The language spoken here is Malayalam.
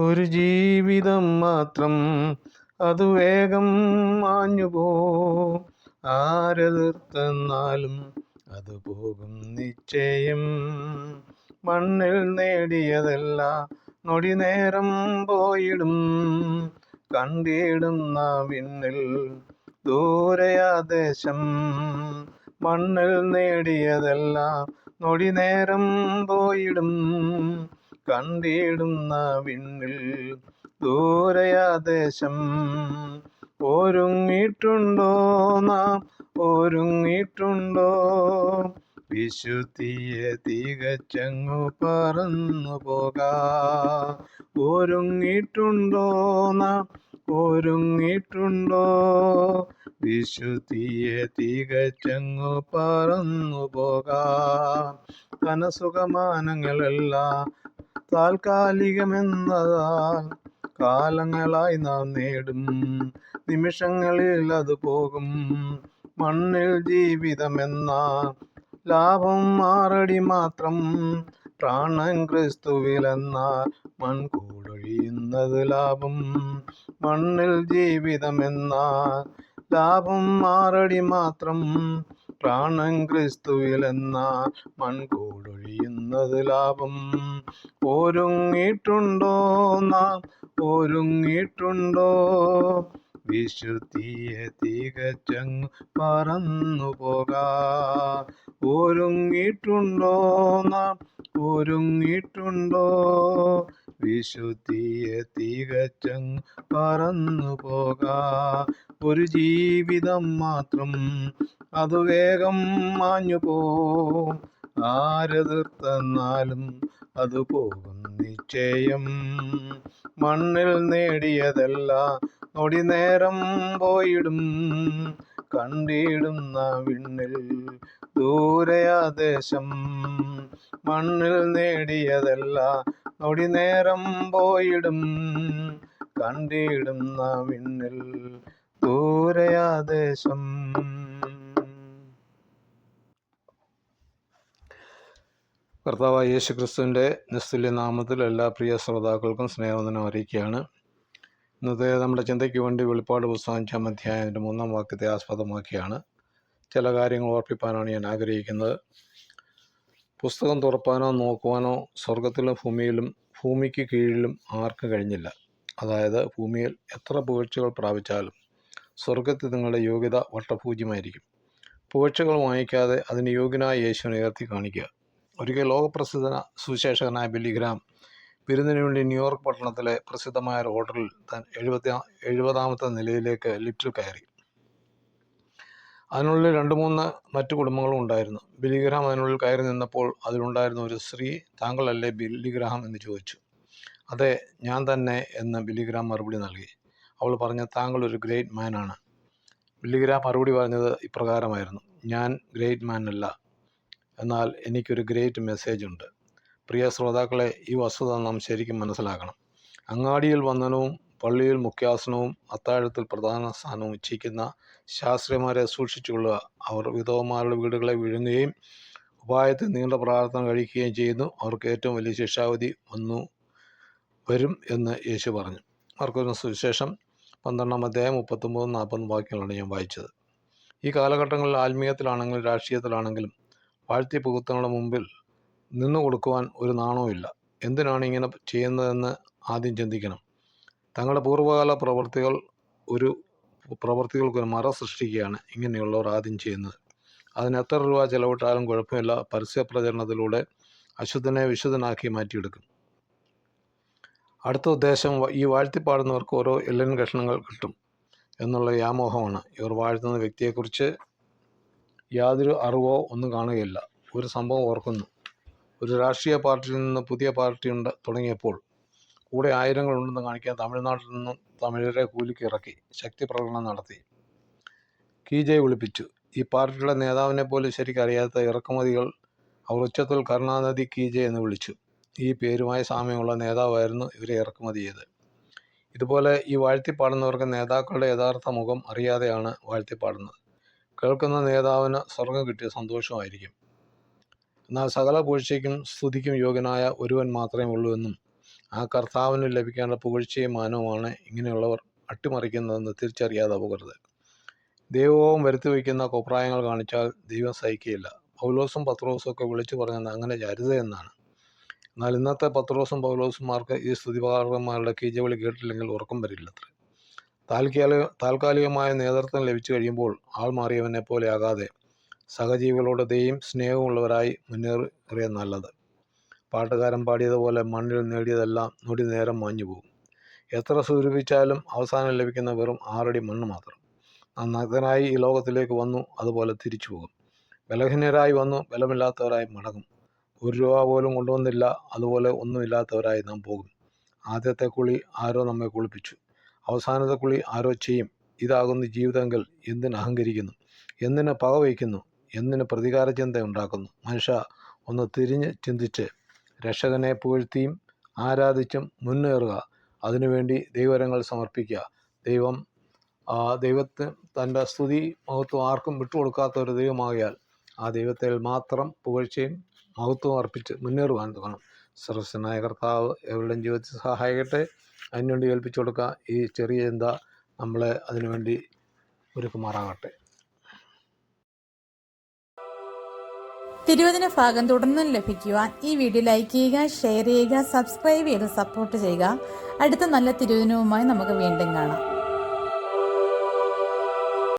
ഒരു ജീവിതം മാത്രം അത് വേഗം മാഞ്ഞുപോ ആരെതിർത്തെന്നാലും അത് പോകും നിശ്ചയം. മണ്ണിൽ നേടിയതല്ല നൊടി നേരം പോയിടും. കണ്ടിടുന്ന വിണ്ണിൽ ദൂരയാദേശം മണ്ണിൽ നേടിയതല്ല നൊടി നേരം പോയിടും. കണ്ടിടുന്ന വിണ്ണിൽ ദൂരയാദേശം. ഒരുങ്ങിയിട്ടുണ്ടോ നാം? ഒരുങ്ങിയിട്ടുണ്ടോ? വിശുദ്ധിയെ തികച്ചങ്ങു പറന്നു പോകാ. ഒരുങ്ങിയിട്ടുണ്ടോ നാം? ഒരുങ്ങിയിട്ടുണ്ടോ? വിശുദ്ധിയെ തികച്ചങ്ങു പറന്നു പോകാ. ധനസുഖമാനങ്ങളെല്ലാം താൽക്കാലികമെന്നതാൽ കാലങ്ങളായി നാം നേടും. നിമിഷങ്ങളിൽ അത് പോകും. മണ്ണിൽ ജീവിതമെന്ന ലാഭം മാറടി മാത്രം. പ്രാണൻ ക്രിസ്തുവിലെന്ന മൺകൂടൊഴിയുന്നത് ലാഭം. മണ്ണിൽ ജീവിതമെന്ന ലാഭം മാറടി മാത്രം. പ്രാണൻ ക്രിസ്തുവിലെന്ന മൺകൂടൊഴിയുന്നത് ലാഭം. ഒരുങ്ങിയിട്ടുണ്ടോ നാം? ഒരുങ്ങിയിട്ടുണ്ടോ? വിശുദ്ധിയെ തികച്ചങ്ങ് പറന്നു പോകാ. ഒരുങ്ങിയിട്ടുണ്ടോ നാം? ഒരുങ്ങിയിട്ടുണ്ടോ? വിശുദ്ധിയെ തികച്ചങ്ങ് പറന്നു പോകാ. ഒരു ജീവിതം മാത്രം അത് വേഗം മാഞ്ഞു പോവും ആരെതിർത്തെന്നാലും അത് പോകും നിശ്ചയം. മണ്ണിൽ നേടിയതല്ല നൊടി നേരം പോയിടും കണ്ടിടുന്ന വിണ്ണിൽ ദൂരയാദേശം മണ്ണിൽ നേടിയതല്ല നൊടി നേരം പോയിടും കണ്ടിടുന്ന വിണ്ണിൽ ദൂരയാ കർത്താവായ യേശു ക്രിസ്തുവിന്റെ നാമത്തിൽ എല്ലാ പ്രിയ ശ്രോതാക്കൾക്കും സ്നേഹവന്ദനം അറിയിക്കുകയാണ്. ഇന്നത്തെ നമ്മുടെ ചിന്തയ്ക്ക് വേണ്ടി വെളിപ്പാട് പുസ്തകം അഞ്ചാം അധ്യായത്തിന്റെ മൂന്നാം വാക്യത്തെ ആസ്പദമാക്കിയാണ്. ചില കാര്യങ്ങൾ ഓർപ്പിക്കാനാണ് ഞാൻ ആഗ്രഹിക്കുന്നത്. പുസ്തകം തുറപ്പാനോ നോക്കുവാനോ സ്വർഗത്തിലും ഭൂമിയിലും ഭൂമിക്ക് കീഴിലും ആർക്കും കഴിഞ്ഞില്ല. അതായത് ഭൂമിയിൽ എത്ര പുകഴ്ചകൾ പ്രാപിച്ചാലും സ്വർഗത്തിൽ നിങ്ങളുടെ യോഗ്യത വട്ടപൂജ്യമായിരിക്കും പുകഴ്ചകൾ വാങ്ങിക്കാതെ അതിന് യോഗ്യനായ യേശുവിനെ ഉയർത്തി കാണിക്കുക. ഒരിക്കൽ ലോകപ്രസിദ്ധ സുവിശേഷകനായ ബില്ലിഗ്രാം വിരുന്നിന് വേണ്ടി ന്യൂയോർക്ക് പട്ടണത്തിലെ പ്രസിദ്ധമായ ഒരു ഹോട്ടലിൽ താൻ എഴുപത്തി എഴുപതാമത്തെ നിലയിലേക്ക് ലിഫ്റ്റിൽ കയറി. അതിനുള്ളിൽ രണ്ട് മൂന്ന് മറ്റു കുടുംബങ്ങളും ഉണ്ടായിരുന്നു. ബില്ലിഗ്രാം അതിനുള്ളിൽ കയറി നിന്നപ്പോൾ അതിലുണ്ടായിരുന്ന ഒരു സ്ത്രീ താങ്കളല്ലേ ബില്ലിഗ്രാം എന്ന് ചോദിച്ചു. അതെ ഞാൻ തന്നെ എന്ന് ബില്ലിഗ്രാം മറുപടി നൽകി. അവൾ പറഞ്ഞ താങ്കൾ ഒരു ഗ്രേറ്റ് മാനാണ്. ബില്ലിഗ്രാം മറുപടി പറഞ്ഞത് ഇപ്രകാരമായിരുന്നു. ഞാൻ ഗ്രേറ്റ് മാൻ അല്ല. എന്നാൽ എനിക്കൊരു ഗ്രേറ്റ് മെസ്സേജ് ഉണ്ട്. പ്രിയ ശ്രോതാക്കളെ ഈ വസ്തുത നാം ശരിക്കും മനസ്സിലാക്കണം. അങ്ങാടിയിൽ വന്ദനവും പള്ളിയിൽ മുഖ്യാസനവും അത്താഴത്തിൽ പ്രധാന സ്ഥാനവും ഇച്ഛിക്കുന്ന ശാസ്ത്രിമാരെ സൂക്ഷിച്ചുകൊള്ളുക. അവർ വിധവമാരുടെ വീടുകളെ വിഴുങ്ങുകയും ഉപായത്തിൽ നീണ്ട പ്രാർത്ഥന കഴിക്കുകയും ചെയ്യുന്നു. അവർക്ക് ഏറ്റവും വലിയ ശിക്ഷാവധി വന്നു വരും എന്ന് യേശു പറഞ്ഞു. അവർക്കൊരു സുവിശേഷം. പന്ത്രണ്ടാം അധ്യായം മുപ്പത്തൊമ്പതും നാൽപ്പതും വാക്യങ്ങളാണ് ഞാൻ വായിച്ചത്. ഈ കാലഘട്ടങ്ങളിൽ ആത്മീയത്തിലാണെങ്കിലും രാഷ്ട്രീയത്തിലാണെങ്കിലും വാഴ്ത്തി പുകുത്തങ്ങളുടെ മുമ്പിൽ നിന്നു കൊടുക്കുവാൻ ഒരു നാണവുമില്ല. എന്തിനാണ് ഇങ്ങനെ ചെയ്യുന്നതെന്ന് ആദ്യം ചിന്തിക്കണം. തങ്ങളുടെ പൂർവകാല പ്രവൃത്തികൾ ഒരു പ്രവർത്തികൾക്കൊരു മറ സൃഷ്ടിക്കുകയാണ് ഇങ്ങനെയുള്ളവർ ആദ്യം ചെയ്യുന്നത്. അതിന് എത്ര രൂപ ചിലവിട്ടാലും കുഴപ്പമില്ല. പരസ്യ പ്രചരണത്തിലൂടെ അശുദ്ധനെ വിശുദ്ധനാക്കി മാറ്റിയെടുക്കും. അടുത്ത ഉദ്ദേശം ഈ വാഴ്ത്തിപ്പാടുന്നവർക്ക് ഓരോ എല്ലൻ കഷ്ണങ്ങൾ കിട്ടും എന്നുള്ള വ്യാമോഹമാണ്. ഇവർ വാഴ്ത്തുന്ന വ്യക്തിയെക്കുറിച്ച് യാതൊരു അറിവോ ഒന്നും കാണുകയില്ല. ഒരു സംഭവം ഓർക്കുന്നു. ഒരു രാഷ്ട്രീയ പാർട്ടിയിൽ നിന്ന് പുതിയ പാർട്ടി ഉണ്ട് തുടങ്ങിയപ്പോൾ കൂടെ ആയിരങ്ങളുണ്ടെന്ന് കാണിക്കാൻ തമിഴ്നാട്ടിൽ നിന്നും തമിഴരെ കൂലിക്ക് ഇറക്കി ശക്തി പ്രകടനം നടത്തി. കീജയെ വിളിപ്പിച്ചു. ഈ പാർട്ടിയുടെ നേതാവിനെ പോലും ശരിക്കറിയാത്ത ഇറക്കുമതികൾ അവർ ഉച്ചത്തിൽ കരുണാനിധി കീജെ എന്ന് വിളിച്ചു. ഈ പേരുമായി സാമ്യമുള്ള നേതാവായിരുന്നു ഇവരെ ഇറക്കുമതി ചെയ്ത് ഇതുപോലെ ഈ വാഴ്ത്തിപ്പാടുന്നവർക്ക് നേതാക്കളുടെ യഥാർത്ഥ മുഖം അറിയാതെയാണ് വാഴ്ത്തിപ്പാടുന്നത്. കേൾക്കുന്ന നേതാവിന് സ്വർഗം കിട്ടിയ സന്തോഷമായിരിക്കും. എന്നാൽ സകല പൂഴ്ചയ്ക്കും സ്തുതിക്കും യോഗ്യനായ ഒരുവൻ മാത്രമേ ഉള്ളൂ എന്നും ആ കർത്താവിന് ലഭിക്കേണ്ട പുകഴ്ചയും മാനവുമാണ് ഇങ്ങനെയുള്ളവർ അട്ടിമറിക്കുന്നതെന്ന് തിരിച്ചറിയാതെ പോകരുത്. ദൈവവും വരുത്തി വയ്ക്കുന്ന കോപ്രായങ്ങൾ കാണിച്ചാൽ ദൈവം സഹിക്കുകയില്ല. പൗലോസും പത്രോസും ഒക്കെ വിളിച്ചു പറഞ്ഞത് അങ്ങനെ എന്നാണ്. എന്നാൽ ഇന്നത്തെ പത്രോസും പൗലോസുമാർക്ക് ഈ സ്തുതിപാഠകന്മാരുടെ കീജവിളി കേട്ടില്ലെങ്കിൽ ഉറക്കം വരില്ലത്രേ. താൽക്കാലിക താൽക്കാലികമായ നേതൃത്വം ലഭിച്ചു കഴിയുമ്പോൾ ആൾ മാറിയവനെ പോലെ ആകാതെ സഹജീവികളോട് ദയും സ്നേഹമുള്ളവരായി മുന്നേറിയ നല്ലത്. പാട്ടുകാരൻ പാടിയതുപോലെ മണ്ണിൽ നേടിയതെല്ലാം നൊടി നേരം മാഞ്ഞു പോകും. എത്ര സൂചിപ്പിച്ചാലും അവസാനം ലഭിക്കുന്ന വെറും ആറടി മണ്ണ് മാത്രം. നഗ്നരായി ഈ ലോകത്തിലേക്ക് വന്നു അതുപോലെ തിരിച്ചു പോകും. ബലഹീനരായി വന്നു ബലമില്ലാത്തവരായി മടങ്ങും. ഒരു രൂപ പോലും കൊണ്ടുവന്നില്ല അതുപോലെ ഒന്നുമില്ലാത്തവരായി നാം പോകും. ആദ്യത്തെ കുളി ആരോ നമ്മെ കുളിപ്പിച്ചു. അവസാനത്തെ കുളി ആരോ ചെയ്യും. ഇതാകുന്നു ജീവിതമെങ്കിൽ എന്തിന് അഹങ്കരിക്കുന്നു? എന്തിന് പക വയ്ക്കുന്നു എന്തിന് പ്രതികാര ചിന്ത ഉണ്ടാക്കുന്നു? മനുഷ്യ ഒന്ന് തിരിഞ്ഞ് ചിന്തിച്ച് രക്ഷകനെ പുകഴ്ത്തിയും ആരാധിച്ചും മുന്നേറുക. അതിനുവേണ്ടി ദൈവരങ്ങൾ സമർപ്പിക്കുക. ദൈവം ദൈവത്തെ തന്റെ സ്തുതി മഹത്വം ആർക്കും വിട്ടുകൊടുക്കാത്ത ഒരു ദൈവമാകിയാൽ ആ ദൈവത്തിൽ മാത്രം പുകഴ്ചയും മഹത്വം അർപ്പിച്ച് മുന്നേറുവാൻ തുടങ്ങണം. സർവസ്വനായ കർത്താവ് എവരുടെയും ജീവിതത്തിൽ സഹായിക്കട്ടെ. അതിനുവേണ്ടി ഏൽപ്പിച്ചു കൊടുക്കുക. ഈ ചെറിയ ചിന്ത നമ്മളെ അതിനുവേണ്ടി ഒരുക്കുമാറാകട്ടെ. തിരുവചന ഭാഗം തുടർന്നും ലഭിക്കുവാൻ ഈ വീഡിയോ ലൈക്ക് ചെയ്യുക ഷെയർ ചെയ്യുക സബ്സ്ക്രൈബ് ചെയ്ത് സപ്പോർട്ട് ചെയ്യുക. അടുത്ത നല്ല തിരുവചനവുമായി നമുക്ക് വീണ്ടും കാണാം.